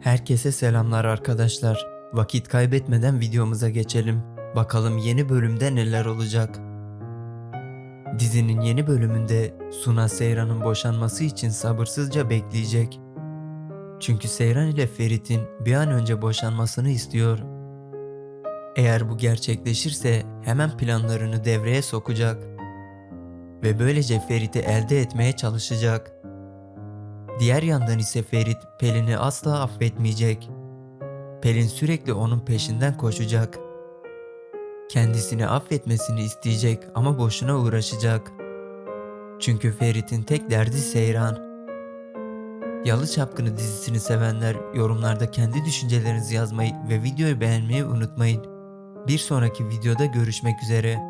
Herkese selamlar arkadaşlar. Vakit kaybetmeden videomuza geçelim. Bakalım yeni bölümde neler olacak. Dizinin yeni bölümünde Suna Seyran'ın boşanması için sabırsızca bekleyecek. Çünkü Seyran ile Ferit'in bir an önce boşanmasını istiyor. Eğer bu gerçekleşirse hemen planlarını devreye sokacak. Ve böylece Ferit'i elde etmeye çalışacak. Diğer yandan ise Ferit Pelin'i asla affetmeyecek. Pelin sürekli onun peşinden koşacak. Kendisini affetmesini isteyecek ama boşuna uğraşacak. Çünkü Ferit'in tek derdi Seyran. Yalı Çapkını dizisini sevenler yorumlarda kendi düşüncelerinizi yazmayı ve videoyu beğenmeyi unutmayın. Bir sonraki videoda görüşmek üzere.